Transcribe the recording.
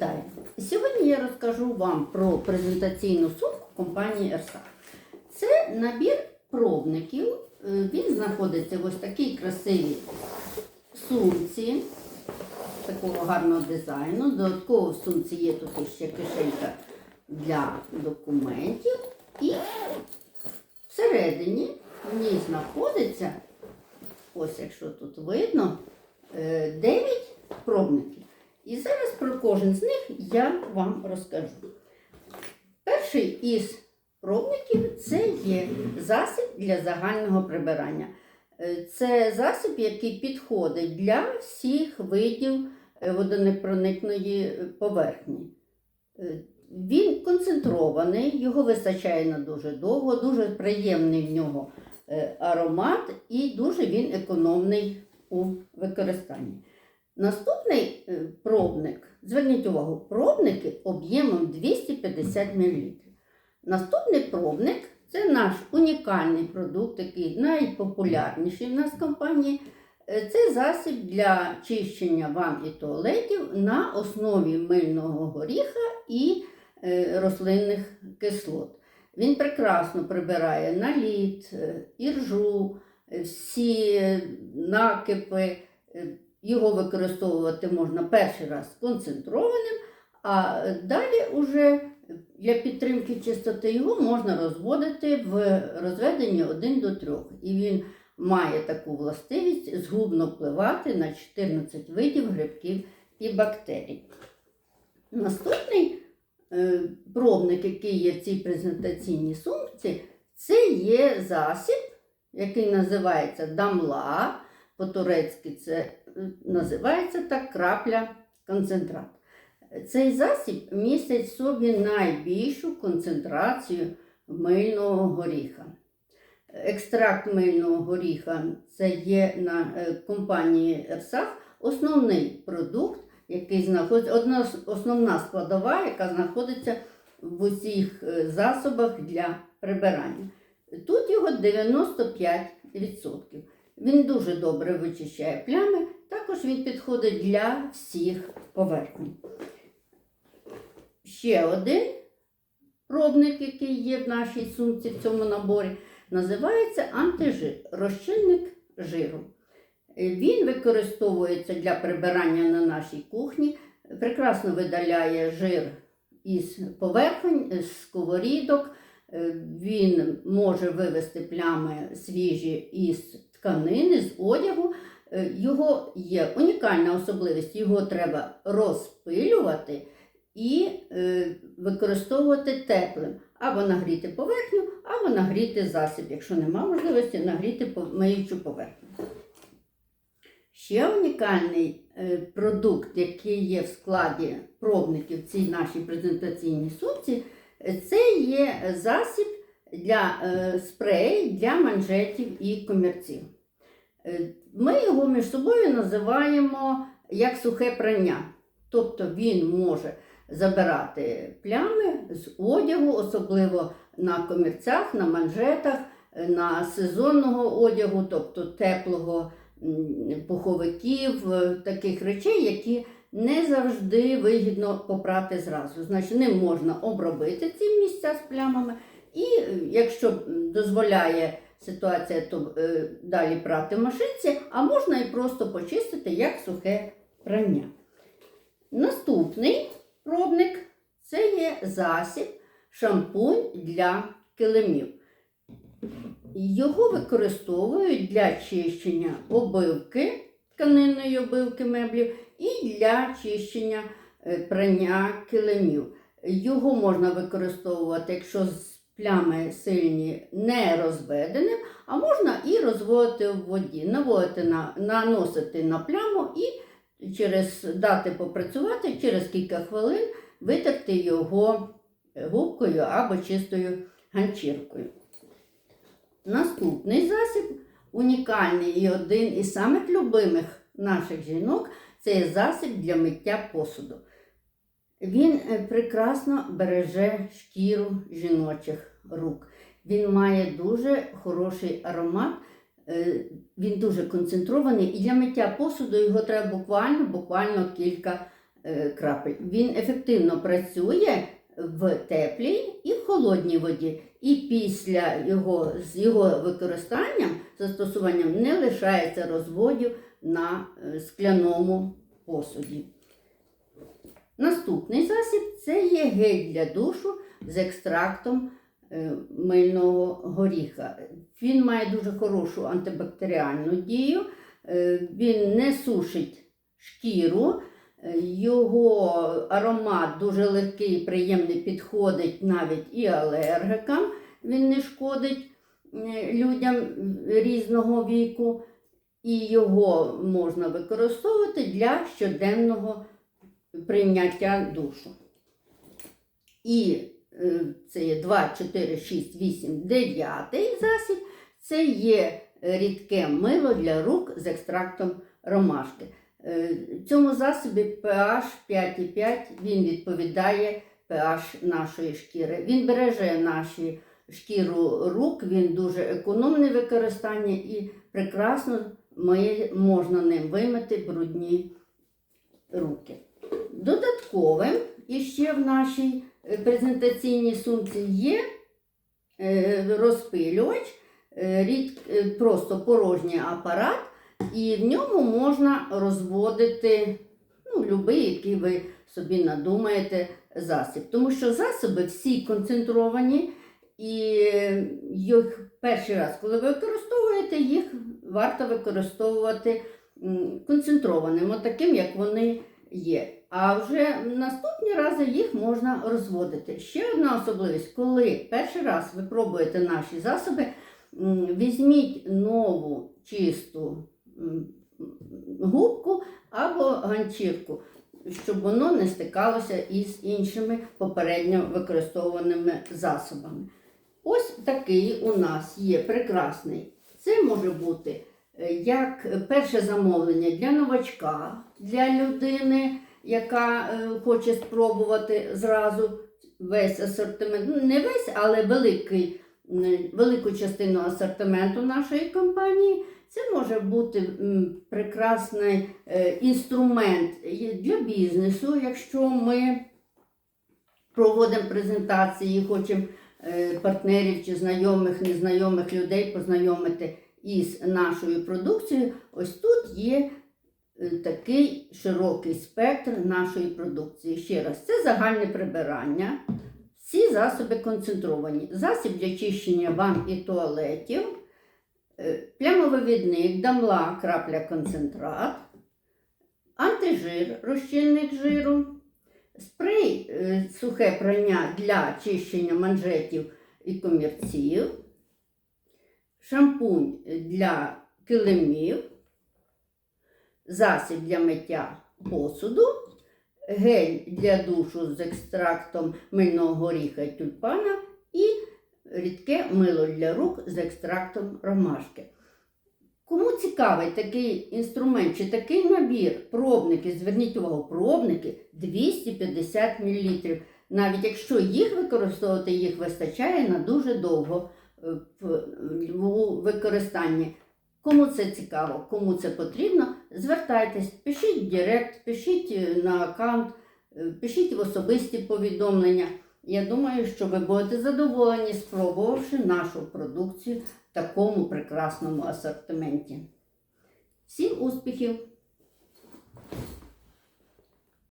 Вітаю! Сьогодні я розкажу вам про презентаційну сумку компанії Ерсак. Це набір пробників. Е, Він знаходиться в ось такій красивій сумці такого гарного дизайну. Додатково в сумці є тут ще кишенька для документів. І всередині в ній знаходиться, ось якщо тут видно, 9 пробників. І зараз про кожен з них я вам розкажу. Перший із пробників це є засіб для загального прибирання. Е, Це засіб, який підходить для всіх видів е, водонепроникної е, поверхні. Він концентрований, його вистачає на дуже довго, дуже приємний в нього аромат і дуже він економний у використанні. Наступний е, пробник, зверніть увагу, пробники об'ємом 250 мл. Наступний пробник це наш унікальний продукт, який найпопулярніший в нас в компанії. Е, Це засіб для чищення ванн і туалетів на основі мильного горіха і е, рослинних кислот. Він прекрасно прибирає наліт, іржу, всі накипи. Його використовувати можна перший раз концентрованим, а далі уже для підтримки чистоти його можна розводити в розведенні 1 до 3. І він має таку властивість згубно впливати на 14 видів грибків і бактерій. Наступний е, пробник, який є в цій презентаційній сумці, це є засіб, який називається дамла. По-турецьки це називається так крапля концентрат. Цей засіб містить в собі найбільшу концентрацію мильного горіха. Екстракт мильного горіха це є на е, компанії Ерсах основний продукт, який знаходиться, одна основна складова, яка знаходиться в усіх е, засобах для прибирання. Тут його 95%. Він дуже добре вичищає плями, також він підходить для всіх поверхень. Ще один пробник, який є в нашій сумці в цьому наборі, називається антижир, розчинник жиру. Він використовується для прибирання на нашій кухні, прекрасно видаляє жир із поверхень, з сковорідок. Він може вивести плями свіжі із тканини, з одягу. Е, Його є унікальна особливість, його треба розпилювати і е, використовувати теплим. Або нагріти поверхню, або нагріти засіб, якщо нема можливості, нагріти миючу поверхню. Ще унікальний е, продукт, який є в складі пробників цій нашій презентаційній сумці, це є засіб для спрей для манжетів і комірців. Е, Ми його між собою називаємо як сухе прання. Тобто він може забирати плями з одягу, особливо на комірцях, на манжетах, е, на сезонного одягу, тобто теплого пуховиків, е, таких речей, які не завжди вигідно попрати зразу. Значить, ним можна обробити ці місця з плямами, і якщо дозволяє ситуація, то е, далі прати в машинці, а можна і просто почистити як сухе прання. Наступний пробник це є засіб, шампунь для килимів. Його використовують для чищення обивки, тканинної обивки меблів і для чищення е, прання килимів. Його можна використовувати, якщо з плями сильні не розведеним, а можна і розводити в воді, наводити на, наносити на пляму і через дати попрацювати, через кілька хвилин витерти його губкою або чистою ганчіркою. Наступний засіб, унікальний і один із самих любимих наших жінок, це засіб для миття посуду. Він е, прекрасно береже шкіру жіночих рук. Він має дуже хороший аромат, е, він дуже концентрований, і для миття посуду його треба буквально, буквально кілька е, крапель. Він ефективно працює в теплій і в холодній воді. І після його, з його використанням, застосуванням не лишається розводів на скляному посуді. Наступний засіб це є гель для душу з екстрактом е, мильного горіха. Він має дуже хорошу антибактеріальну дію, е, він не сушить шкіру, е, його аромат дуже легкий, приємний, підходить навіть і алергикам. Він не шкодить людям різного віку, і його можна використовувати для щоденного прийняття душу. І е, це є 2, 4, 6, 8, 9 засіб. Це є рідке мило для рук з екстрактом ромашки. Е, В цьому засобі pH 5,5 він відповідає pH нашої шкіри. Він береже наші шкіру рук, він дуже економне використання і прекрасно можна ним вимити брудні руки. Додатковим іще в нашій е, презентаційній сумці є е, розпилювач, е, просто порожній апарат, і в ньому можна розводити ну, будь-який, який ви собі надумаєте засіб. Тому що засоби всі концентровані, і їх перший раз, коли ви використовуєте, їх варто використовувати концентрованим, таким, як вони є. А вже наступні рази їх можна розводити. Ще одна особливість, коли перший раз ви пробуєте наші засоби, візьміть нову чисту губку або ганчірку, щоб воно не стикалося із іншими попередньо використовуваними засобами. Ось такий у нас є прекрасний. Це може бути як перше замовлення для новачка, для людини, яка е, хоче спробувати зразу весь асортимент. Ну, не весь, але великий, велику частину асортименту нашої компанії. Це може бути прекрасний е, інструмент для бізнесу, якщо ми проводимо презентації, хочемо е, партнерів чи знайомих, незнайомих людей познайомити із нашою продукцією. Ось тут є е, такий широкий спектр нашої продукції. Ще раз, це загальне прибирання. Всі засоби концентровані. Засіб для чищення ванн і туалетів, е, плямовивідник, дамла, крапля концентрат, антижир, розчинник жиру, спрей е, сухе прання для чищення манжетів і комірців, шампунь для килимів, засіб для миття посуду, гель для душу з екстрактом мильного горіха і тюльпана і рідке мило для рук з екстрактом ромашки. Кому цікавий такий інструмент чи такий набір, пробники, зверніть увагу, пробники 250 мл. Навіть якщо їх використовувати, їх вистачає на дуже довго в використанні. Кому це цікаво, кому це потрібно, звертайтесь, пишіть в Директ, пишіть е, на аккаунт, е, пишіть в особисті повідомлення. Я думаю, що ви будете задоволені, спробувавши нашу продукцію в такому прекрасному асортименті. Всім успіхів!